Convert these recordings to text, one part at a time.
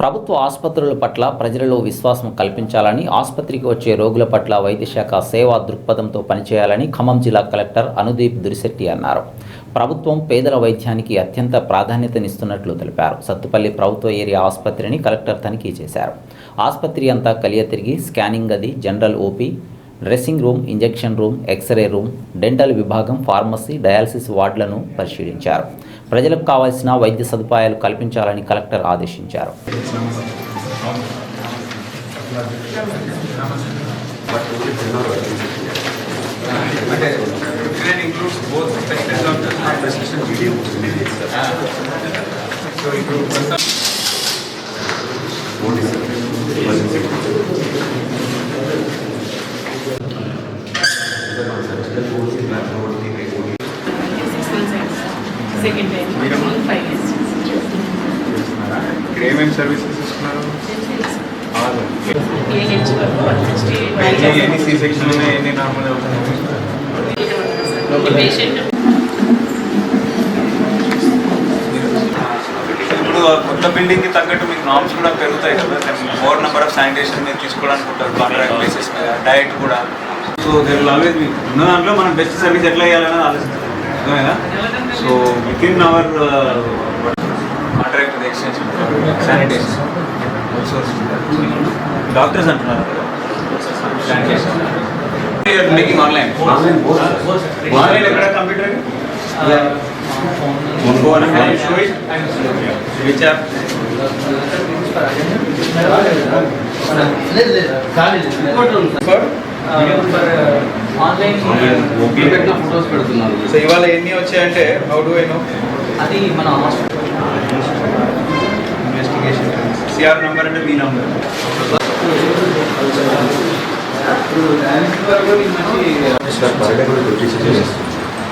ప్రభుత్వ ఆసుపత్రుల పట్ల ప్రజలలో విశ్వాసం కల్పించాలని ఆసుపత్రికి వచ్చే రోగుల పట్ల వైద్యశాఖ సేవా దృక్పథంతో పనిచేయాలని ఖమ్మం జిల్లా కలెక్టర్ అనుదీప్ దురిశెట్టి అన్నారు. ప్రభుత్వం పేదల వైద్యానికి అత్యంత ప్రాధాన్యతనిస్తున్నట్లు తెలిపారు. సత్తుపల్లి ప్రభుత్వ ఏరియా ఆసుపత్రిని కలెక్టర్ తనిఖీ చేశారు. ఆసుపత్రి అంతా కలియ తిరిగి స్కానింగ్ గది general OP dressing room injection room X-ray room dental విభాగం ఫార్మసీ డయాలసిస్ వార్డులను పరిశీలించారు. ప్రజలకు కావాల్సిన వైద్య సదుపాయాలు కల్పించాలని కలెక్టర్ ఆదేశించారు. సో ఇప్పుడు కొంత ఇక్కడ ఏమేమి సర్వీసెస్ ఇస్తున్నారు? ఎన్ని సి సెక్షన్ ఉన్నాయి? ఎన్ని నార్మల్ ఇప్పుడు కొత్త బిల్డింగ్కి తగ్గట్టు మీకు నామ్స్ కూడా పెరుగుతాయి కదా. మోర్ నెంబర్ ఆఫ్ శానిటేషన్ మీరు తీసుకోవడానికి ఉంటారు కాంట్రాక్ట్ బేసిస్ మీద కూడా. సో దెర్ ఆల్వేస్ మీ ఉన్న దాంట్లో మనం బెస్ట్ సర్వీస్ ఎట్లా ఇవ్వాలని ఆలోచిస్తాం అర్థమైందా so within our contract extension sanitation doctors అంటున్నారు మేకింగ్ ఆన్లైన్ ఆన్లైన్ ఎక్కడ కంప్యూటర్ Phone and ఆన్లైన్. పెట్టిన ఫొటోస్ పెడుతున్నారు. సో ఇవాళ ఎన్ని వచ్చాయంటే హౌ డు ఐ నో? అది మన ఇన్వెస్టిగేషన్ సిఆర్ నంబర్ అంటే మీ number.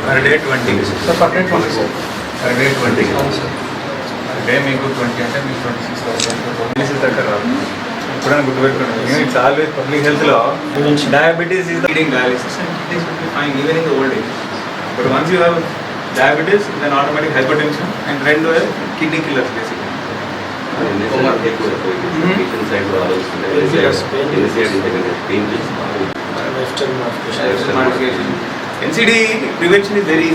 Per day twenty. Sir per day twenty sir. Per day twenty. Day మీకు ట్వంటీ అంటే మీకు ట్వంటీ సిక్స్ ఎప్పుడైనా గుర్తుపెట్టుకోండి. It's always public హెల్త్లో diabetes is leading dialysis fine even in the old age but once you have diabetes then automatic hypertension and రెండు kidney killers basic NCD prevention is very